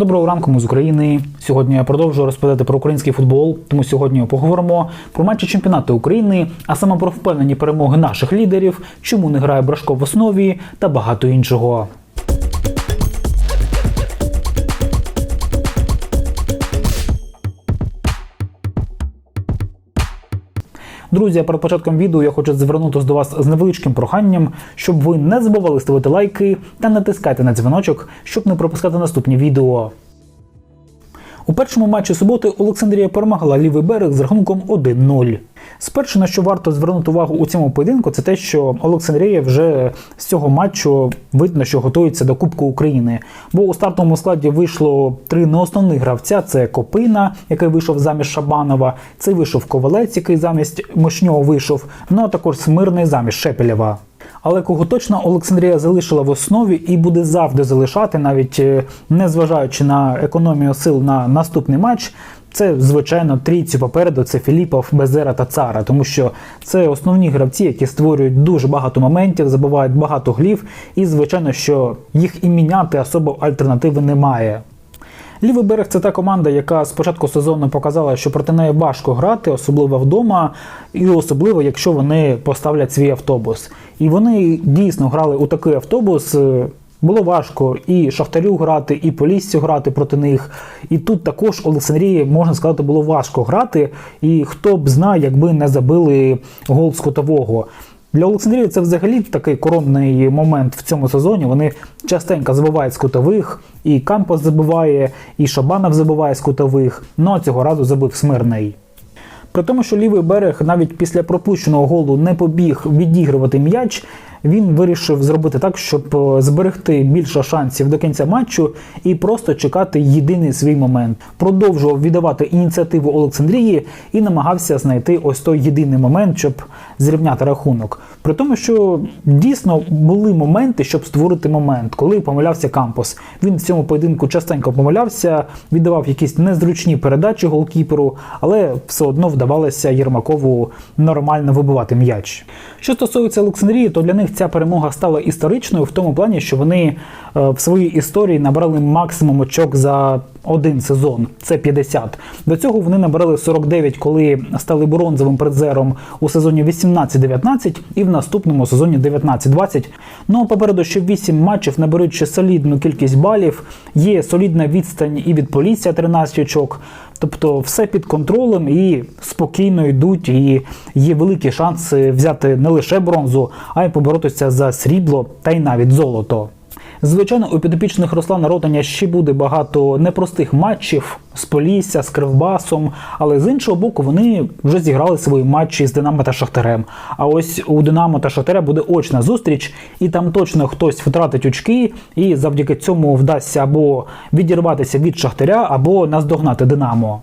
Доброго ранку, ми з України. Сьогодні я продовжую розповідати про український футбол. Тому сьогодні поговоримо про матчі чемпіонату України, а саме про впевнені перемоги наших лідерів, чому не грає Брашко в основі та багато іншого. Друзі, перед початком відео я хочу звернутися до вас з невеличким проханням, щоб ви не забували ставити лайки та натискати на дзвіночок, щоб не пропускати наступні відео. У першому матчі суботи Олександрія перемагала лівий берег з рахунком 1-0. Спершу на що варто звернути увагу у цьому поєдинку, це те, що Олександрія вже з цього матчу видно, що готується до Кубку України. Бо у стартовому складі вийшло три неосновних гравця: це Копина, який вийшов замість Шабанова, це вийшов Ковалець, який замість Мощнього вийшов, ну а також Смирний замість Шепелєва. Але кого точно Олександрія залишила в основі і буде завжди залишати, навіть е, не зважаючи на економію сил на наступний матч. Це, звичайно, трійцю попереду це Філіпов, Безера та Цара, тому що це основні гравці, які створюють дуже багато моментів, забувають багато глів, і звичайно, що їх і міняти особо альтернативи немає. Лівий берег це та команда, яка з початку сезону показала, що проти неї важко грати, особливо вдома, і особливо, якщо вони поставлять свій автобус. І вони дійсно грали у такий автобус. е, Було важко і Шахтарю грати, і Поліссю грати проти них. І тут також Олександрії, можна сказати, було важко грати. І хто б знає, якби не забили гол з кутового. Для Олександрії це взагалі такий коронний момент в цьому сезоні. Вони частенько забивають з кутових, і Кампос забиває, і Шабанов забиває з кутових. Ну а цього разу забив Смирний. При тому, що лівий берег навіть після пропущеного голу не побіг відігрувати м'яч, він вирішив зробити так, щоб е, зберегти більше шансів до кінця матчу і просто чекати єдиний свій момент. Продовжував віддавати ініціативу Олександрії і намагався знайти ось той єдиний момент, щоб зрівняти рахунок. При тому, що дійсно були моменти, щоб створити момент, коли помилявся Кампос. Він в цьому поєдинку частенько помилявся, віддавав якісь незручні передачі голкіперу, але все одно вдавалося Єрмакову нормально вибивати м'яч. Що стосується Олександрії, то для них ця перемога стала історичною в тому плані, що вони е, в своїй історії набрали максимум очок за один сезон. Це 50. До цього вони набрали 49, коли стали бронзовим призером у сезоні 18-19 і в наступному сезоні 19-20. Ну а попереду ще 8 матчів наберуть ще солідну кількість балів. Є солідна відстань і від Полісся 13 очок. Тобто все під контролем і спокійно йдуть, і є великі шанси взяти не лише бронзу, а й поборотися за срібло та й навіть золото. Звичайно, у підопічних Руслана Ротаня ще буде багато непростих матчів з Полісся, з Кривбасом, але з іншого боку, вони вже зіграли свої матчі з Динамо та Шахтарем. А ось у Динамо та Шахтаря буде очна зустріч, і там точно хтось втратить очки, і завдяки цьому вдасться або відірватися від Шахтаря, або наздогнати Динамо.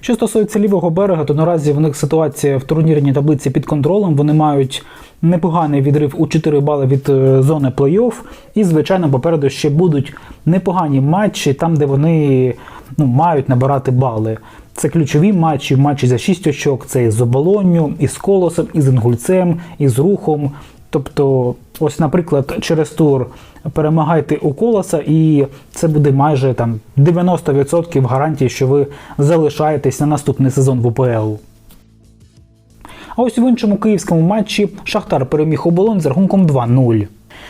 Що стосується лівого берега, то наразі в них ситуація в турнірній таблиці під контролем. Вони мають непоганий відрив у 4 бали від е, зони плей-офф. І, звичайно, попереду ще будуть непогані матчі, там, де вони ну, мають набирати бали. Це ключові матчі, матчі за 6 очок. Це і з оболонню, і з колосом, і з інгульцем, і з рухом. Тобто, ось, наприклад, через тур перемагайте у колоса, і це буде майже там 90% гарантії, що ви залишаєтесь на наступний сезон в УПЛ. А ось в іншому київському матчі Шахтар переміг оболонь з рахунком 2-0.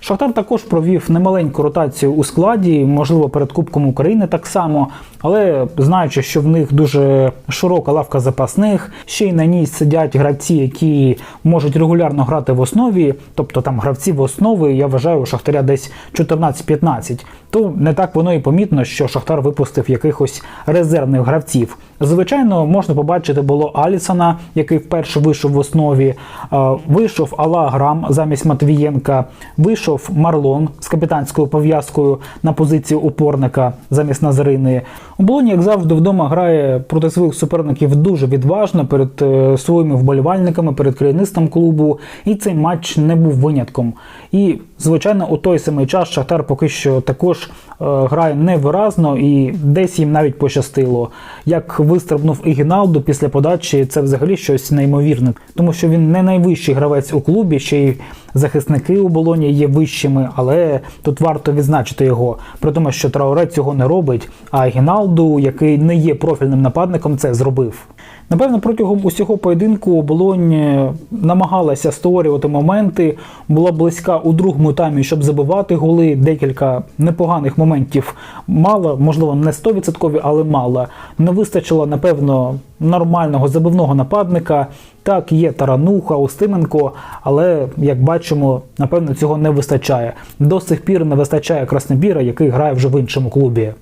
Шахтар також провів немаленьку ротацію у складі, можливо, перед Кубком України так само, але знаючи, що в них дуже широка лавка запасних, ще й на ній сидять гравці, які можуть регулярно грати в основі, тобто там гравці в основі, я вважаю, у Шахтаря десь 14-15, то не так воно і помітно, що Шахтар випустив якихось резервних гравців. Звичайно, можна побачити було Алісона, який вперше вийшов в основі. Е, Вийшов Алла Грам замість Матвієнка. Вийшов Марлон з капітанською пов'язкою на позицію опорника замість Назарини. Болоні, як завжди, вдома грає проти своїх суперників дуже відважно перед е, своїми вболівальниками, перед керівництвом клубу. І цей матч не був винятком. І, звичайно, у той самий час Шахтар поки що також е, грає невиразно і десь їм навіть пощастило. Як вистрибнув і Гіналду після подачі, це взагалі щось неймовірне, тому що він не найвищий гравець у клубі, ще й захисники у болоні є вищими, але тут варто відзначити його. При тому, що Трауре цього не робить, а Гіналду, який не є профільним нападником, це зробив. Напевно, протягом усього поєдинку оболонь е, намагалася створювати моменти, була близька у другому таймі, щоб забивати голи. Декілька непоганих моментів мало, можливо, не 100%, але мала. Не вистачило, напевно, нормального забивного нападника. Так, є Тарануха, Устименко, але як бачимо, напевно, цього не вистачає. До сих пір не вистачає Краснобіра, який грає вже в іншому клубі.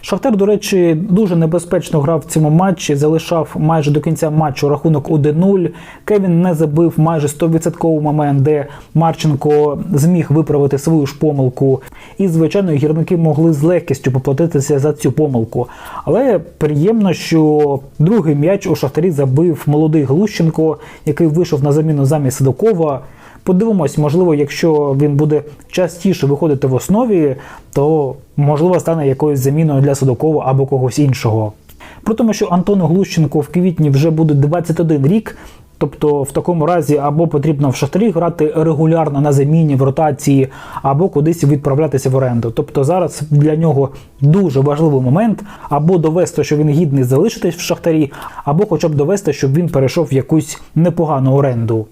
Шахтар, до речі, дуже небезпечно грав в цьому матчі, залишав майже до кінця матчу рахунок 1-0. Кевін не забив майже 100% момент, де Марченко зміг виправити свою ж помилку. І, звичайно, гірники могли з легкістю поплатитися за цю помилку. Але приємно, що другий м'яч у Шахтарі забив молодий Глущенко, який вийшов на заміну замість Сидокова. Подивимось, можливо, якщо він буде частіше виходити в основі, то можливо стане якоюсь заміною для Судакова або когось іншого. При тому, що Антону Глущенко в квітні вже буде 21 рік. Тобто, в такому разі або потрібно в шахтарі грати регулярно на заміні в ротації, або кудись відправлятися в оренду. Тобто зараз для нього дуже важливий момент або довести, що він гідний залишитись в шахтарі, або хоча б довести, щоб він перейшов в якусь непогану оренду.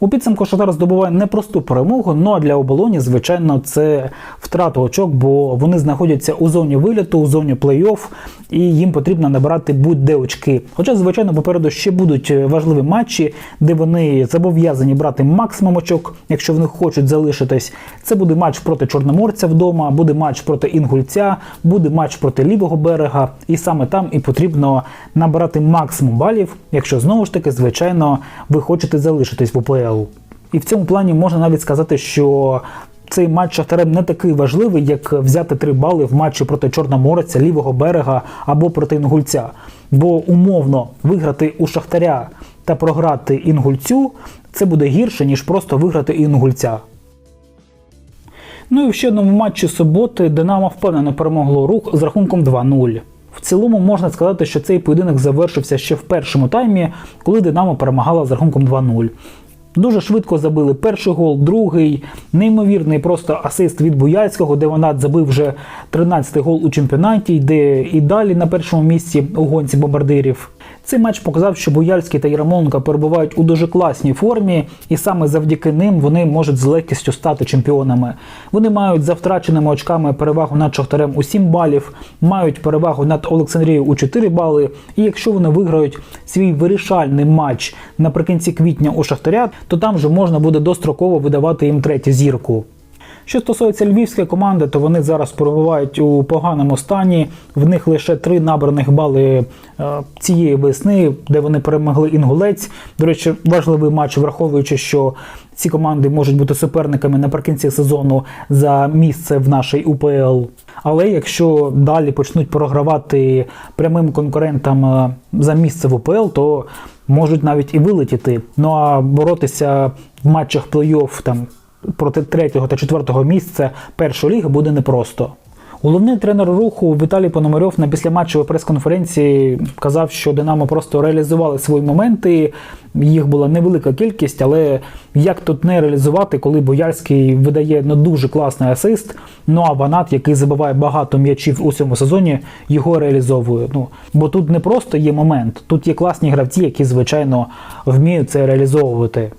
У підсумку Шахтар здобуває непросту перемогу, ну а для оболоні, звичайно, це втрата очок, бо вони знаходяться у зоні виліту, у зоні плей-офф, і їм потрібно набирати будь-де очки. Хоча, звичайно, попереду ще будуть важливі матчі, де вони зобов'язані брати максимум очок, якщо вони хочуть залишитись. Це буде матч проти Чорноморця вдома, буде матч проти Інгульця, буде матч проти лівого берега, і саме там і потрібно набирати максимум балів, якщо знову ж таки, звичайно, ви хочете залишитись в УПЛ. І в цьому плані можна навіть сказати, що цей матч Шахтарем не такий важливий, як взяти три бали в матчі проти Чорноморця, лівого берега або проти Інгульця. Бо умовно виграти у Шахтаря та програти Інгульцю це буде гірше, ніж просто виграти Інгульця. Ну і в ще одному матчі суботи Динамо впевнено перемогло рух з рахунком 2-0. В цілому можна сказати, що цей поєдинок завершився ще в першому таймі, коли Динамо перемагала з рахунком 2-0. Дуже швидко забили перший гол, другий, неймовірний просто асист від Буяльського, де вона забив вже 13-й гол у чемпіонаті, йде і далі на першому місці у гонці бомбардирів. Цей матч показав, що Буяльський та Ярамонко перебувають у дуже класній формі, і саме завдяки ним вони можуть з легкістю стати чемпіонами. Вони мають за втраченими очками перевагу над Шахтарем у 7 балів, мають перевагу над Олександрією у 4 бали. І якщо вони виграють свій вирішальний матч наприкінці квітня у Шахтаря, то там вже можна буде достроково видавати їм третю зірку. Що стосується львівської команди, то вони зараз перебувають у поганому стані. В них лише три набраних бали е, цієї весни, де вони перемогли інгулець. До речі, важливий матч, враховуючи, що ці команди можуть бути суперниками наприкінці сезону за місце в нашій УПЛ. Але якщо далі почнуть програвати прямим конкурентам е, за місце в УПЛ, то можуть навіть і вилетіти. Ну а боротися в матчах плей-офф там проти третього та четвертого місця першої ліги буде непросто. Головний тренер руху Віталій Пономарьов на післяматчевій прес-конференції казав, що Динамо просто реалізували свої моменти. Їх була невелика кількість, але як тут не реалізувати, коли Боярський видає не дуже класний асист. Ну а Ванат, який забиває багато м'ячів у цьому сезоні, його реалізовує. Ну бо тут не просто є момент, тут є класні гравці, які звичайно вміють це реалізовувати.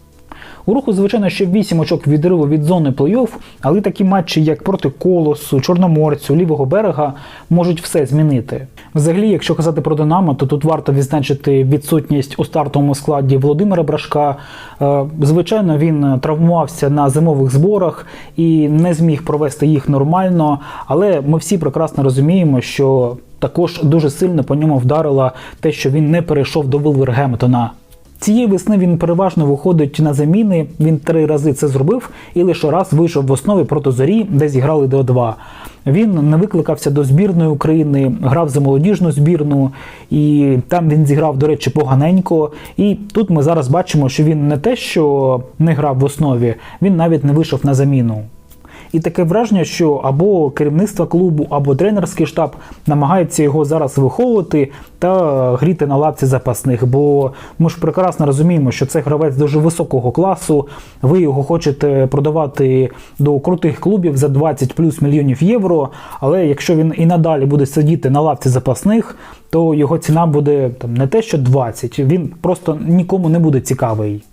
У руху, звичайно, ще 8 очок відриву від зони плей-офф, але такі матчі, як проти Колосу, Чорноморцю, Лівого берега, можуть все змінити. Взагалі, якщо казати про Динамо, то тут варто відзначити відсутність у стартовому складі Володимира Брашка. Е, звичайно, він травмувався на зимових зборах і не зміг провести їх нормально, але ми всі прекрасно розуміємо, що також дуже сильно по ньому вдарило те, що він не перейшов до Вулвергемптона. Цієї весни він переважно виходить на заміни. Він три рази це зробив і лише раз вийшов в основі проти зорі, де зіграли до 2 Він не викликався до збірної України, грав за молодіжну збірну, і там він зіграв, до речі, поганенько. І тут ми зараз бачимо, що він не те, що не грав в основі, він навіть не вийшов на заміну. І таке враження, що або керівництво клубу, або тренерський штаб намагається його зараз виховувати та гріти на лавці запасних. Бо ми ж прекрасно розуміємо, що це гравець дуже високого класу. Ви його хочете продавати до крутих клубів за 20 плюс мільйонів євро. Але якщо він і надалі буде сидіти на лавці запасних, то його ціна буде там не те, що 20, він просто нікому не буде цікавий.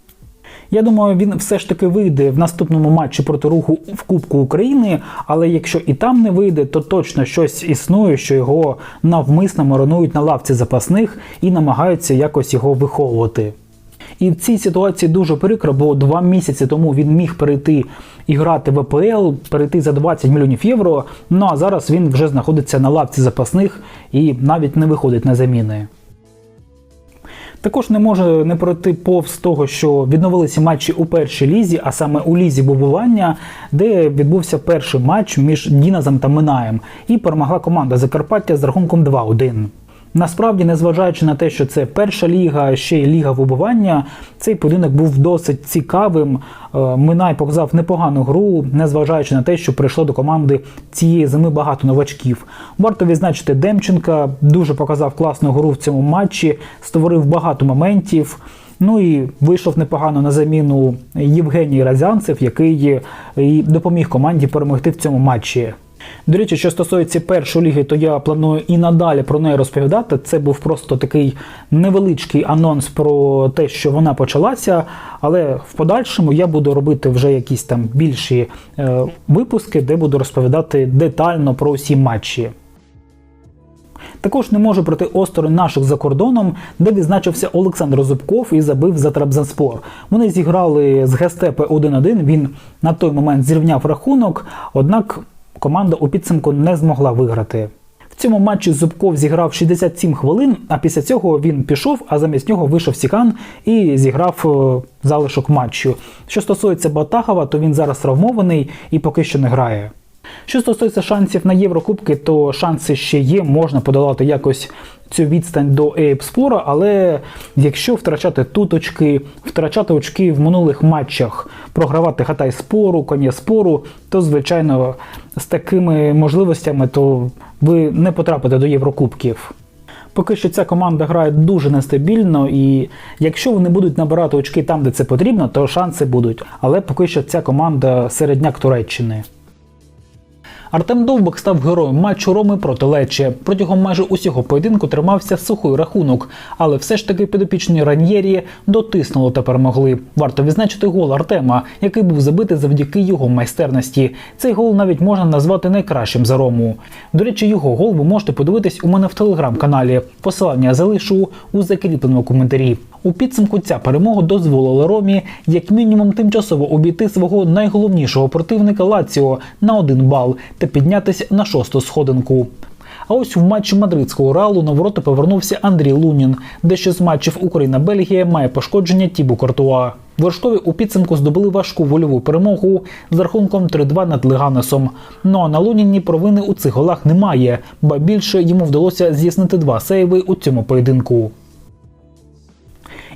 Я думаю, він все ж таки вийде в наступному матчі проти руху в Кубку України. Але якщо і там не вийде, то точно щось існує, що його навмисно маронують на лавці запасних і намагаються якось його виховувати. І в цій ситуації дуже прикро, бо два місяці тому він міг перейти і грати в АПЛ, перейти за 20 мільйонів євро. Ну а зараз він вже знаходиться на лавці запасних і навіть не виходить на заміни. Також не може не пройти повз того, що відновилися матчі у першій лізі, а саме у лізі бобування, де відбувся перший матч між Діназом та Минаєм, і перемогла команда Закарпаття з рахунком 2-1. Насправді, незважаючи на те, що це перша ліга, ще й ліга вибування, цей поєдинок був досить цікавим. Е, Минай показав непогану гру, незважаючи на те, що прийшло до команди цієї зими багато новачків. Варто відзначити Демченка, дуже показав класну гру в цьому матчі, створив багато моментів. Ну і вийшов непогано на заміну Євгеній Разянцев, який і допоміг команді перемогти в цьому матчі. До речі, що стосується першої ліги, то я планую і надалі про неї розповідати. Це був просто такий невеличкий анонс про те, що вона почалася. Але в подальшому я буду робити вже якісь там більші е, випуски, де буду розповідати детально про усі матчі. Також не можу проти осторонь наших за кордоном, де відзначився Олександр Зубков і забив за Трабзанспор. Вони зіграли з Гестепе 1-1. Він на той момент зрівняв рахунок, однак команда у підсумку не змогла виграти. В цьому матчі Зубков зіграв 67 хвилин, а після цього він пішов, а замість нього вийшов Сікан і зіграв е, залишок матчу. Що стосується Батахова, то він зараз травмований і поки що не грає. Що стосується шансів на Єврокубки, то шанси ще є, можна подолати якось цю відстань до Ейпспора, але якщо втрачати тут очки, втрачати очки в минулих матчах, програвати Хатай спору, коня спору, то звичайно з такими можливостями то ви не потрапите до Єврокубків. Поки що ця команда грає дуже нестабільно, і якщо вони будуть набирати очки там, де це потрібно, то шанси будуть. Але поки що ця команда середняк Туреччини. Артем Довбик став героєм матчу Роми проти Лече. Протягом майже усього поєдинку тримався сухий рахунок, але все ж таки підопічні Раньєрі дотиснули та перемогли. Варто відзначити гол Артема, який був забитий завдяки його майстерності. Цей гол навіть можна назвати найкращим за Рому. До речі, його гол ви можете подивитись у мене в телеграм-каналі. Посилання залишу у закріпленому коментарі. У підсумку ця перемога дозволила Ромі як мінімум тимчасово обійти свого найголовнішого противника Лаціо на один бал та піднятися на шосту сходинку. А ось в матчі мадридського реалу на ворота повернувся Андрій Лунін, де ще з матчів Україна-Бельгія має пошкодження Тібу Кортуа. Вершкові у підсумку здобули важку вольову перемогу з рахунком 3-2 над Леганесом. Ну а на Луніні провини у цих голах немає, ба більше йому вдалося здійснити два сейви у цьому поєдинку.